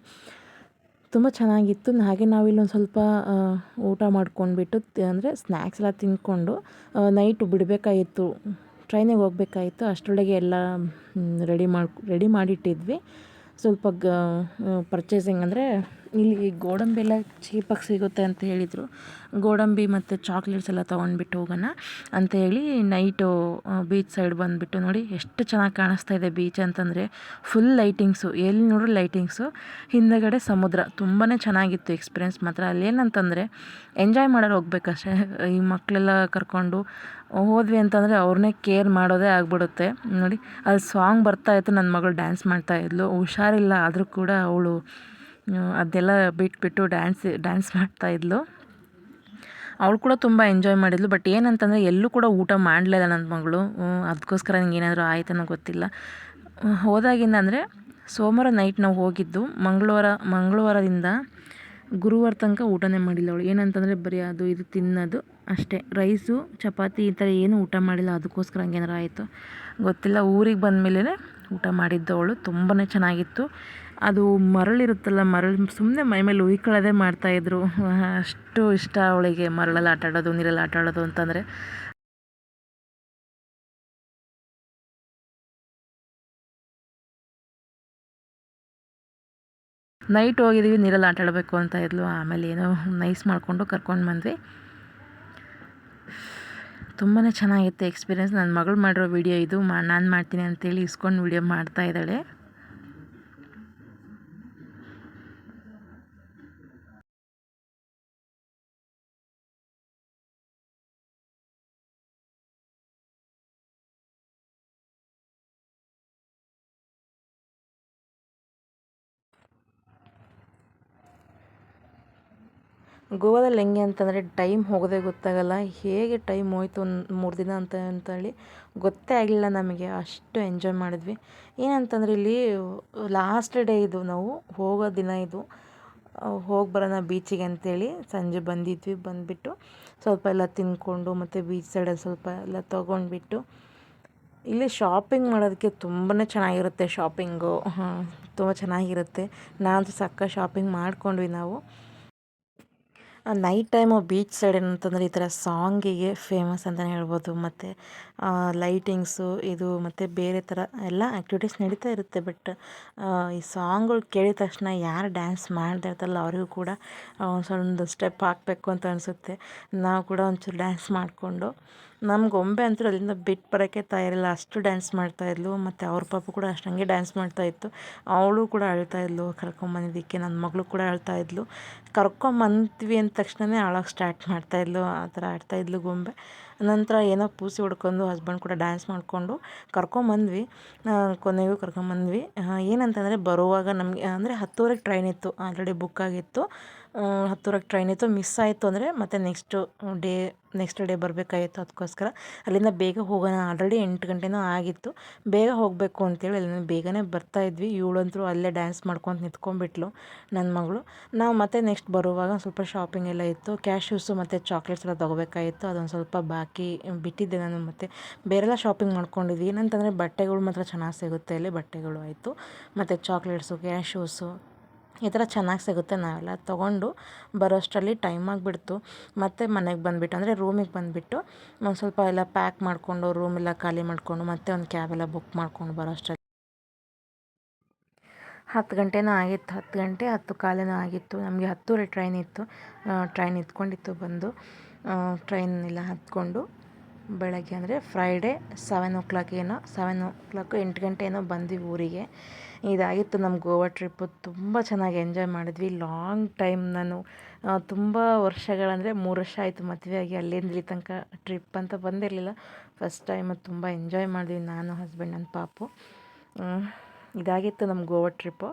ತುಂಬ ಚೆನ್ನಾಗಿತ್ತು. ಹಾಗೆ ನಾವಿಲ್ಲೊಂದು ಸ್ವಲ್ಪ ಊಟ ಮಾಡ್ಕೊಂಡ್ಬಿಟ್ಟು ಅಂದರೆ ಸ್ನ್ಯಾಕ್ಸ್ ಎಲ್ಲ ತಿಂದ್ಕೊಂಡು ನೈಟು ಬಿಡಬೇಕಾಗಿತ್ತು ಟ್ರೈನಿಗೆ ಹೋಗ್ಬೇಕಾಗಿತ್ತು ಅಷ್ಟರೊಳಗೆ ಎಲ್ಲ ರೆಡಿ ಮಾಡಿ ರೆಡಿ ಮಾಡಿಟ್ಟಿದ್ವಿ. ಸ್ವಲ್ಪ ಗ ಪರ್ಚೇಸಿಂಗ್ ಅಂದರೆ ಇಲ್ಲಿ ಗೋಡಂಬಿ ಎಲ್ಲ ಚೀಪಾಗಿ ಸಿಗುತ್ತೆ ಅಂತ ಹೇಳಿದರು. ಗೋಡಂಬಿ ಮತ್ತು ಚಾಕ್ಲೇಟ್ಸ್ ಎಲ್ಲ ತೊಗೊಂಡ್ಬಿಟ್ಟು ಹೋಗೋಣ ಅಂತ ಹೇಳಿ ನೈಟು ಬೀಚ್ ಸೈಡ್ ಬಂದುಬಿಟ್ಟು ನೋಡಿ ಎಷ್ಟು ಚೆನ್ನಾಗಿ ಕಾಣಿಸ್ತಾ ಇದೆ ಬೀಚ್ ಅಂತಂದರೆ ಫುಲ್ ಲೈಟಿಂಗ್ಸು ಎಲ್ಲಿ ನೋಡ್ರೂ ಲೈಟಿಂಗ್ಸು ಹಿಂದೆಗಡೆ ಸಮುದ್ರ ತುಂಬಾ ಚೆನ್ನಾಗಿತ್ತು ಎಕ್ಸ್ಪೀರಿಯೆನ್ಸ್ ಮಾತ್ರ ಅಲ್ಲೇನಂತಂದರೆ ಎಂಜಾಯ್ ಮಾಡೋರು ಹೋಗ್ಬೇಕಷ್ಟೇ. ಈ ಮಕ್ಕಳೆಲ್ಲ ಕರ್ಕೊಂಡು ಹೋದ್ವಿ ಅಂತಂದರೆ ಅವ್ರನ್ನೇ ಕೇರ್ ಮಾಡೋದೇ ಆಗ್ಬಿಡುತ್ತೆ. ನೋಡಿ, ಅಲ್ಲಿ ಸಾಂಗ್ ಬರ್ತಾ ಇತ್ತು. ನನ್ನ ಮಗಳು ಡ್ಯಾನ್ಸ್ ಮಾಡ್ತಾ ಇದ್ಲು. ಹುಷಾರಿಲ್ಲ. ಆದರೂ ಕೂಡ ಅವಳು ಅದೆಲ್ಲ ಬಿಟ್ಬಿಟ್ಟು ಡ್ಯಾನ್ಸ್ ಡ್ಯಾನ್ಸ್ ಮಾಡ್ತಾ ಇದ್ಲು. ಅವಳು ಕೂಡ ತುಂಬ ಎಂಜಾಯ್ ಮಾಡಿದ್ಲು. ಬಟ್ ಏನಂತಂದರೆ ಎಲ್ಲೂ ಕೂಡ ಊಟ ಮಾಡಲಿಲ್ಲ ನನ್ನ ಮಗಳು. ಅದಕ್ಕೋಸ್ಕರ ನನಗೆ ಏನಾದರೂ ಆಯ್ತನೋ ಗೊತ್ತಿಲ್ಲ. ಹೋದಾಗಿಂದ ಅಂದರೆ ಸೋಮವಾರ ನೈಟ್ ನಾವು ಹೋಗಿದ್ದು. ಮಂಗಳವಾರ, ಮಂಗಳವಾರದಿಂದ ಗುರುವಾರ ತನಕ ಊಟನೇ ಮಾಡಿಲ್ಲ ಅವಳು. ಏನಂತಂದರೆ ಬರೀ ಅದು, ಇದು ತಿನ್ನೋದು ಅಷ್ಟೇ. ರೈಸು ಚಪಾತಿ ಈ ಥರ ಏನೂ ಊಟ ಮಾಡಿಲ್ಲ. ಅದಕ್ಕೋಸ್ಕರ ಹಂಗೇನಾರು ಆಯಿತು ಗೊತ್ತಿಲ್ಲ. ಊರಿಗೆ ಬಂದಮೇಲೆ ಊಟ ಮಾಡಿದ್ದು ಅವಳು. ತುಂಬಾ ಚೆನ್ನಾಗಿತ್ತು. ಅದು ಮರಳಿರುತ್ತಲ್ಲ, ಮರಳು ಸುಮ್ಮನೆ ಮೈ ಮೇಲೆ ಉಯ್ಕೊಳ್ಳೋದೇ ಮಾಡ್ತಾಯಿದ್ರು. ಅಷ್ಟು ಇಷ್ಟ ಅವಳಿಗೆ ಮರಳಲ್ಲಿ ಆಟ ಆಡೋದು ನೀರಲ್ಲಿ ಆಟ ಆಡೋದು ಅಂತಂದರೆ. ನೈಟ್ ಹೋಗಿದ್ದೀವಿ ನೀರಲ್ಲಿ ಆಟ ಆಡಬೇಕು ಅಂತ ಇದ್ಲು. ಆಮೇಲೆ ಏನೋ ನೈಸ್ ಮಾಡಿಕೊಂಡು ಕರ್ಕೊಂಡು ಬಂದ್ವಿ. ತುಂಬಾ ಚೆನ್ನಾಗಿತ್ತು ಎಕ್ಸ್ಪೀರಿಯೆನ್ಸ್. ನನ್ನ ಮಗಳು ಮಾಡಿರೋ ವೀಡಿಯೋ ಇದು, ಮಾ, ನಾನು ಮಾಡ್ತೀನಿ ಅಂತೇಳಿ ಇಸ್ಕೊಂಡು ವಿಡಿಯೋ ಮಾಡ್ತಾ ಇದ್ದಾಳೆ. ಗೋವಾದಲ್ಲಿ ಹೆಂಗೆ ಅಂತಂದರೆ ಟೈಮ್ ಹೋಗೋದೇ ಗೊತ್ತಾಗಲ್ಲ. ಹೇಗೆ ಟೈಮ್ ಹೋಯ್ತು ಒಂದು ಮೂರು ದಿನ ಅಂತ ಅಂತೇಳಿ ಗೊತ್ತೇ ಆಗಲಿಲ್ಲ ನಮಗೆ. ಅಷ್ಟು ಎಂಜಾಯ್ ಮಾಡಿದ್ವಿ. ಏನಂತಂದರೆ ಇಲ್ಲಿ ಲಾಸ್ಟ್ ಡೇ ಇದು ನಾವು ಹೋಗೋ ದಿನ ಇದು. ಹೋಗಿ ಬರೋಣ ಬೀಚಿಗೆ ಅಂತೇಳಿ ಸಂಜೆ ಬಂದಿದ್ವಿ. ಬಂದುಬಿಟ್ಟು ಸ್ವಲ್ಪ ಎಲ್ಲ ತಿಂದ್ಕೊಂಡು ಮತ್ತು ಬೀಚ್ ಸೈಡಲ್ಲಿ ಸ್ವಲ್ಪ ಎಲ್ಲ ತೊಗೊಂಡ್ಬಿಟ್ಟು ಇಲ್ಲಿ ಶಾಪಿಂಗ್ ಮಾಡೋದಕ್ಕೆ ತುಂಬಾ ಚೆನ್ನಾಗಿರುತ್ತೆ ಶಾಪಿಂಗು. ತುಂಬ ಚೆನ್ನಾಗಿರುತ್ತೆ. ನಾನು ಸಕ್ಕ ಶಾಪಿಂಗ್ ಮಾಡ್ಕೊಂಡ್ವಿ ನಾವು. ನೈಟ್ ಟೈಮು ಬೀಚ್ ಸೈಡ್ ಏನಂತಂದರೆ ಈ ಥರ ಸಾಂಗಿಗೆ ಫೇಮಸ್ ಅಂತಲೇ ಹೇಳ್ಬೋದು. ಮತ್ತು ಲೈಟಿಂಗ್ಸು ಇದು, ಮತ್ತು ಬೇರೆ ಥರ ಎಲ್ಲ ಆ್ಯಕ್ಟಿವಿಟೀಸ್ ನಡೀತಾ ಇರುತ್ತೆ. ಬಟ್ ಈ ಸಾಂಗ್ಗಳು ಕೇಳಿದ ತಕ್ಷಣ ಯಾರು ಡ್ಯಾನ್ಸ್ ಮಾಡ್ತಾ ಇರ್ತಾರಲ್ಲ ಅವರಿಗೂ ಕೂಡ ಒಂದು ಸ್ಟೆಪ್ ಹಾಕಬೇಕು ಅಂತ ಅನಿಸುತ್ತೆ. ನಾವು ಕೂಡ ಒಂಚೂರು ಡ್ಯಾನ್ಸ್ ಮಾಡಿಕೊಂಡು, ನಮ್ಗೆ ಗೊಂಬೆ ಅಂತೂ ಅಲ್ಲಿಂದ ಬಿಟ್ಟು ಬರೋಕ್ಕೆ ತಯಾರಿಲ್ಲ. ಅಷ್ಟು ಡ್ಯಾನ್ಸ್ ಮಾಡ್ತಾಯಿದ್ಲು ಮತ್ತು ಅವ್ರ ಪಾಪು ಕೂಡ ಅಷ್ಟು ಹಂಗೆ ಡ್ಯಾನ್ಸ್ ಮಾಡ್ತಾಯಿತ್ತು ಅವಳು ಕೂಡ ಅಳ್ತಾ ಇದ್ಲು. ಕರ್ಕೊಂಬಂದಿದ್ದಕ್ಕೆ ನನ್ನ ಮಗಳು ಕೂಡ ಅಳ್ತಾ ಇದ್ಲು. ಕರ್ಕೊಂಬಂದ್ವಿ ಅಂದ ತಕ್ಷಣವೇ ಅಳೋಕೆ ಸ್ಟಾರ್ಟ್ ಮಾಡ್ತಾಯಿದ್ಲು ಆ ಥರ ಆಡ್ತಾಯಿದ್ಲು ಗೊಂಬೆ. ನಂತರ ಏನೋ ಪೂಸಿ ಹೊಡ್ಕೊಂಡು ಹಸ್ಬೆಂಡ್ ಕೂಡ ಡ್ಯಾನ್ಸ್ ಮಾಡಿಕೊಂಡು ಕರ್ಕೊಂಬಂದ್ವಿ ಕೊನೆಗೂ ಕರ್ಕೊಂಬಂದ್ವಿ ಏನಂತಂದರೆ ಬರುವಾಗ ನಮಗೆ, ಅಂದರೆ ಹತ್ತುವರೆಗೆ ಟ್ರೈನ್ ಇತ್ತು. ಆಲ್ರೆಡಿ ಬುಕ್ ಆಗಿತ್ತು. ಹತ್ತುವರೆಗೆ ಟ್ರೈನ್ ಇತ್ತು. ಮಿಸ್ ಆಯಿತು ಅಂದರೆ ಮತ್ತೆ ನೆಕ್ಸ್ಟು ಡೇ ನೆಕ್ಸ್ಟ್ ಡೇ ಬರಬೇಕಾಗಿತ್ತು ಅದಕ್ಕೋಸ್ಕರ. ಅಲ್ಲಿಂದ ಬೇಗ ಹೋಗೋಣ. ಆಲ್ರೆಡಿ ಎಂಟು ಗಂಟೆನೂ ಆಗಿತ್ತು. ಬೇಗ ಹೋಗಬೇಕು ಅಂತೇಳಿ ಅಲ್ಲಿಂದ ಬೇಗನೆ ಬರ್ತಾಯಿದ್ವಿ ಇವಳಂತರೂ ಅಲ್ಲೇ ಡ್ಯಾನ್ಸ್ ಮಾಡ್ಕೊಂಡು ನಿಂತ್ಕೊಂಡ್ಬಿಟ್ಲು ನನ್ನ ಮಗಳು. ನಾವು ಮತ್ತೆ ನೆಕ್ಸ್ಟ್ ಬರುವಾಗ ಸ್ವಲ್ಪ ಶಾಪಿಂಗ್ ಎಲ್ಲ ಇತ್ತು. ಕ್ಯಾಶ್ಯೂಸು ಮತ್ತು ಚಾಕ್ಲೇಟ್ಸ್ ಎಲ್ಲ ತೊಗೋಬೇಕಾಗಿತ್ತು ಅದೊಂದು ಸ್ವಲ್ಪ ಬಾಕಿ ಬಿಟ್ಟಿದ್ದೆ ನಾನು ಮತ್ತು. ಬೇರೆಲ್ಲ ಶಾಪಿಂಗ್ ಮಾಡ್ಕೊಂಡಿದ್ವಿ. ಏನಂತಂದರೆ ಬಟ್ಟೆಗಳು ಮಾತ್ರ ಚೆನ್ನಾಗಿ ಸಿಗುತ್ತೆ ಇಲ್ಲಿ ಬಟ್ಟೆಗಳು ಆಯಿತು. ಮತ್ತು ಚಾಕ್ಲೇಟ್ಸು ಕ್ಯಾಶ್ಯೂಸು ಈ ಥರ ಚೆನ್ನಾಗಿ ಸಿಗುತ್ತೆ ನಾವೆಲ್ಲ ತೊಗೊಂಡು ಬರೋಷ್ಟರಲ್ಲಿ ಟೈಮ್ ಆಗಿಬಿಡ್ತು. ಮತ್ತು ಮನೆಗೆ ಬಂದುಬಿಟ್ಟು, ಅಂದರೆ ರೂಮಿಗೆ ಬಂದುಬಿಟ್ಟು ಒಂದು ಸ್ವಲ್ಪ ಎಲ್ಲ ಪ್ಯಾಕ್ ಮಾಡಿಕೊಂಡು ರೂಮೆಲ್ಲ ಖಾಲಿ ಮಾಡಿಕೊಂಡು ಮತ್ತೆ ಒಂದು ಕ್ಯಾಬೆಲ್ಲ ಬುಕ್ ಮಾಡ್ಕೊಂಡು ಬರೋಷ್ಟರಲ್ಲಿ. ಹತ್ತು ಗಂಟೆನೂ ಆಗಿತ್ತು, ಹತ್ತು ಗಂಟೆ, ಹತ್ತು ಕಾಲೇನೂ ಆಗಿತ್ತು. ನಮಗೆ ಹತ್ತೂವರೆ ಟ್ರೈನ್ ಇತ್ತು. ಟ್ರೈನ್ ಇತ್ಕೊಂಡಿತ್ತು ಬಂದು. ಟ್ರೈನ್ ಎಲ್ಲ ಹತ್ಕೊಂಡು ಬೆಳಗ್ಗೆ ಅಂದರೆ ಫ್ರೈಡೇ ಸೆವೆನ್ ಓ ಕ್ಲಾಕ್ ಏನೋ ಸೆವೆನ್ ಓ ಕ್ಲಾಕು ಎಂಟು ಗಂಟೆ ಏನೋ ಬಂದ್ವಿ ಊರಿಗೆ. ಇದಾಗಿತ್ತು ನಮ್ಮ ಗೋವಾ ಟ್ರಿಪ್ಪು ತುಂಬ ಚೆನ್ನಾಗಿ ಎಂಜಾಯ್ ಮಾಡಿದ್ವಿ. ಲಾಂಗ್ ಟೈಮ್ ನಾನು ತುಂಬ ವರ್ಷಗಳಂದರೆ ಮೂರು ವರ್ಷ ಆಯಿತು ಮದುವೆ ಆಗಿ ಅಲ್ಲಿಂದ ಇಲ್ಲಿ ತನಕ ಟ್ರಿಪ್ ಅಂತ ಬಂದಿರಲಿಲ್ಲ. ಫಸ್ಟ್ ಟೈಮ್ ತುಂಬ ಎಂಜಾಯ್ ಮಾಡಿದ್ವಿ ನಾನು, ಹಸ್ಬೆಂಡ್, ನನ್ನ ಪಾಪು. ಇದಾಗಿತ್ತು ನಮ್ಮ ಗೋವಾ ಟ್ರಿಪ್ಪು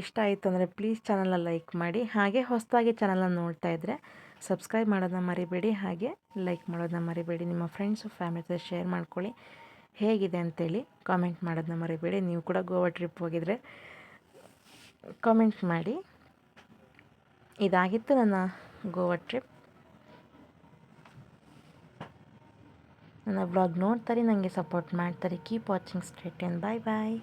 ಇಷ್ಟ ಆಯಿತು ಅಂದರೆ ಪ್ಲೀಸ್ ಚಾನಲ್ನ ಲೈಕ್ ಮಾಡಿ, ಹಾಗೆ ಹೊಸದಾಗಿ ಚಾನಲ್ನ ನೋಡ್ತಾ ಇದ್ದರೆ ಸಬ್ಸ್ಕ್ರೈಬ್ ಮಾಡೋದನ್ನ ಮರಿಬೇಡಿ, ಹಾಗೆ ಲೈಕ್ ಮಾಡೋದನ್ನ ಮರಿಬೇಡಿ. ನಿಮ್ಮ ಫ್ರೆಂಡ್ಸು, ಫ್ಯಾಮಿಲಿ ಜೊತೆ ಶೇರ್ ಮಾಡ್ಕೊಳ್ಳಿ. ಹೇಗಿದೆ ಅಂತೇಳಿ ಕಾಮೆಂಟ್ ಮಾಡೋದನ್ನ ಮರಿಬೇಡಿ. ನೀವು ಕೂಡ ಗೋವಾ ಟ್ರಿಪ್ ಹೋಗಿದರೆ ಕಾಮೆಂಟ್ ಮಾಡಿ. ಇದಾಗಿತ್ತು ನನ್ನ ಗೋವಾ ಟ್ರಿಪ್ ನನ್ನ ಬ್ಲಾಗ್ ನೋಡ್ತಾರೆ ನನಗೆ ಸಪೋರ್ಟ್ ಮಾಡ್ತಾರೆ. Keep watching straight and bye bye